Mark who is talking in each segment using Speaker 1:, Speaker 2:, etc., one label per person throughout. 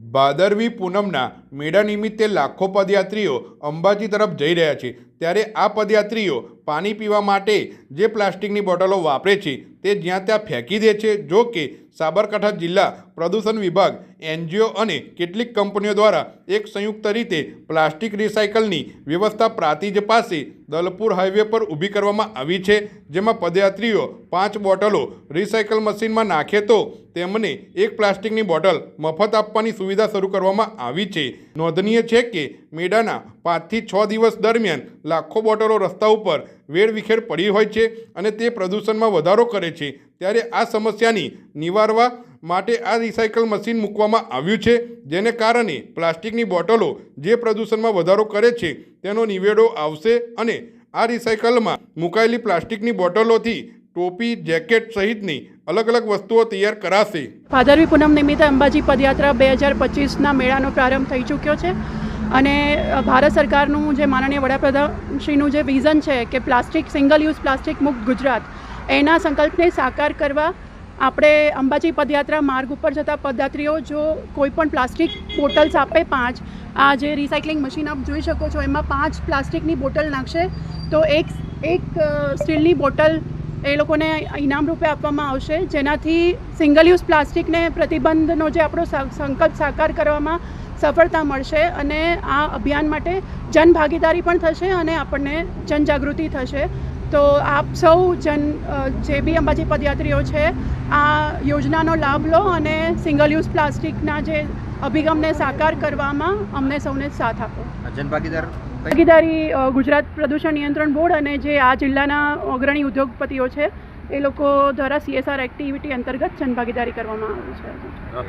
Speaker 1: ભાદરવી પૂનમના મેળા નિમિત્તે લાખો પદયાત્રીઓ અંબાજી તરફ જઈ રહ્યા છે. ત્યારે આ પદયાત્રીઓ પાણી પીવા માટે જે પ્લાસ્ટિકની બોટલો વાપરે છે, તે જ્યાં ત્યાં ફેંકી દે છે. જો કે સાબરકાંઠા જિલ્લા પ્રદૂષણ વિભાગ, એનજીઓ અને કેટલીક કંપનીઓ દ્વારા એક સંયુક્ત રીતે પ્લાસ્ટિક રિસાયકલની વ્યવસ્થા પ્રાતિજ પાસે દલપુર હાઈવે પર ઊભી કરવામાં આવી છે, જેમાં પદયાત્રીઓ પાંચ બોટલો રિસાયકલ મશીનમાં નાખે તો તેમને એક પ્લાસ્ટિકની બોટલ મફત આપવાની સુવિધા શરૂ કરવામાં આવી છે. નોંધનીય છે કે મેળાના પાંચથી છ દિવસ દરમિયાન લાખો બોટલો રસ્તા ઉપર વેરવિખેર પડી હોય છે અને તે પ્રદૂષણમાં વધારો કરે છે. ત્યારે આ સમસ્યાની નિવારવા માટે આ રિસાયકલ મશીન મૂકવામાં આવ્યું છે, જેને કારણે પ્લાસ્ટિકની બોટલો જે પ્રદૂષણમાં વધારો કરે છે તેનો નિવેડો આવશે અને આ રિસાયકલમાં મુકાયેલી પ્લાસ્ટિકની બોટલોથી ટોપી, જેકેટ સહિતની અલગ અલગ વસ્તુઓ તૈયાર કરાશે.
Speaker 2: ભાદરવી પૂનમ નિમિત્તે અંબાજી પદયાત્રા બે હજાર પચીસના મેળાનો પ્રારંભ થઈ ચૂક્યો છે. અને ભારત સરકારનું જે માનનીય વડાપ્રધાનશ્રીનું જે વિઝન છે કે પ્લાસ્ટિક, સિંગલ યુઝ પ્લાસ્ટિક મુક્ત ગુજરાત, એના સંકલ્પને સાકાર કરવા આપણે અંબાજી પદયાત્રા માર્ગ ઉપર જતા પદયાત્રીઓ જો કોઈ પણ પ્લાસ્ટિક બોટલ્સ આપે પાંચ, આ જે રિસાયકલિંગ મશીન આપ જોઈ શકો છો, એમાં પાંચ પ્લાસ્ટિકની બોટલ નાખશે, તો એક એક સ્ટીલની બોટલ એ લોકોને ઇનામ રૂપે આપવામાં આવશે, જેનાથી સિંગલ યુઝ પ્લાસ્ટિકને પ્રતિબંધનો જે આપણો સંકલ્પ સાકાર કરવામાં સફળતા મળશે અને આ અભિયાન માટે જનભાગીદારી પણ થશે અને આપણને જનજાગૃતિ થશે. તો આપ સૌ જન જે બી અંબાજી પદયાત્રીઓ છે આ યોજનાનો લાભ લો અને સિંગલ યુઝ પ્લાસ્ટિકના જે અભિગમને સાકાર કરવામાં અમને સૌને સાથ આપો.
Speaker 3: જનભાગીદાર
Speaker 2: ભાગીદારી ગુજરાત પ્રદૂષણ નિયંત્રણ બોર્ડ અને જે આ જિલ્લાના અગ્રણી ઉદ્યોગપતિઓ છે એ લોકો દ્વારા સીએસઆર એક્ટિવિટી અંતર્ગત જનભાગીદારી કરવામાં આવી છે.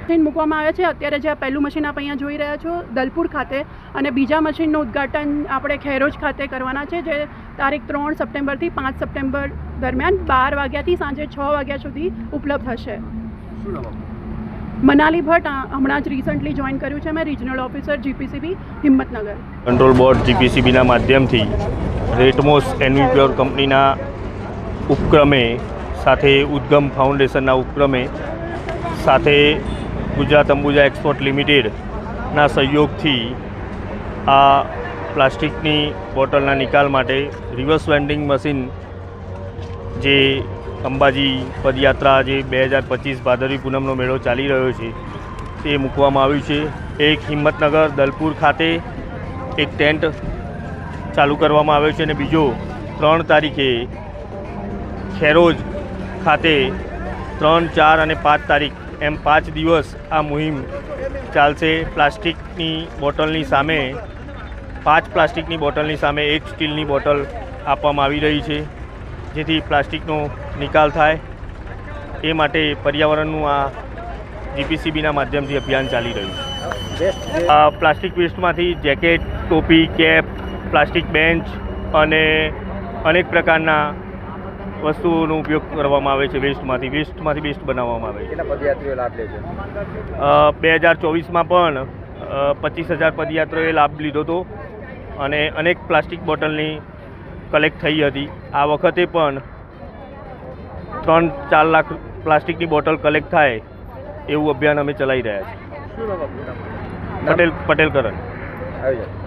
Speaker 2: મશીન મૂકવામાં આવે છે. અત્યારે જે આ પહેલું મશીન આપ અહીંયા જોઈ રહ્યા છો દલપુર ખાતે અને બીજા મશીનનું ઉદ્ઘાટન આપણે ખેરોજ ખાતે કરવાના છે જે તારીખ ત્રણ સપ્ટેમ્બરથી પાંચ સપ્ટેમ્બર દરમિયાન બાર વાગ્યાથી સાંજે છ વાગ્યા સુધી ઉપલબ્ધ થશે
Speaker 3: શું નામ આપનું?
Speaker 2: મનાલી ભટ્ટ હમણાં જ રિસન્ટલી જોઈન કર્યું છે મેં regional officer GPCB Himmatnagar.
Speaker 4: Control board જીપીસીબીના માધ્યમથી રેટમોસ એન્વીપ્યોર કંપનીના ઉપક્રમે સાથે ઉદ્ગમ ફાઉન્ડેશનના ઉપક્રમે સાથે ગુજરાત અંબુજા એક્સપોર્ટ લિમિટેડના સહયોગથી આ પ્લાસ્ટિકની બોટલના નિકાલ માટે રિવર્સ વેન્ડિંગ મશીન જે અંબાજી પદયાત્રા જે બે હજાર પચીસ ભાદરવી પૂનમનો મેળો ચાલી રહ્યો છે, તે મૂકવામાં આવ્યું છે. એક હિંમતનગર દલપુર ખાતે એક ટેન્ટ ચાલુ કરવામાં આવ્યો છે અને બીજો ત્રણ તારીખે ખેરોજ ખાતે ત્રણ, ચાર અને પાંચ તારીખ એમ પાંચ દિવસ આ મુહિમ ચાલશે. પ્લાસ્ટિકની બોટલની સામે, પાંચ પ્લાસ્ટિકની બોટલની સામે એક સ્ટીલની બોટલ આપવામાં આવી રહી છે, જેથી પ્લાસ્ટિકનો નિકાલ થાય. એ માટે પર્યાવરણનું આ જીપીસીબીના માધ્યમથી અભિયાન ચાલી રહ્યું છે. આ પ્લાસ્ટિક વેસ્ટમાંથી જેકેટ, ટોપી, કેપ, પ્લાસ્ટિક બેન્ચ અને અનેક પ્રકારના વસ્તુઓનો ઉપયોગ કરવામાં આવે છે વેસ્ટમાંથી વેસ્ટમાંથી બેસ્ટ બનાવવામાં આવે છે.
Speaker 3: પદયાત્રીઓ લાભ લે છે?
Speaker 4: બે હજાર ચોવીસમાં પણ પચીસ હજાર પદયાત્રીઓએ લાભ લીધો હતો અને અનેક પ્લાસ્ટિક બોટલની કલેક્ટ થઈ હતી. આ વખતે પણ ત્રણ ચાર લાખ પ્લાસ્ટિકની બોટલ કલેક્ટ થાય એવું અભિયાન અમે ચલાવી રહ્યા છીએ. પટેલ પટેલ કરણ
Speaker 3: આવી જાઓ.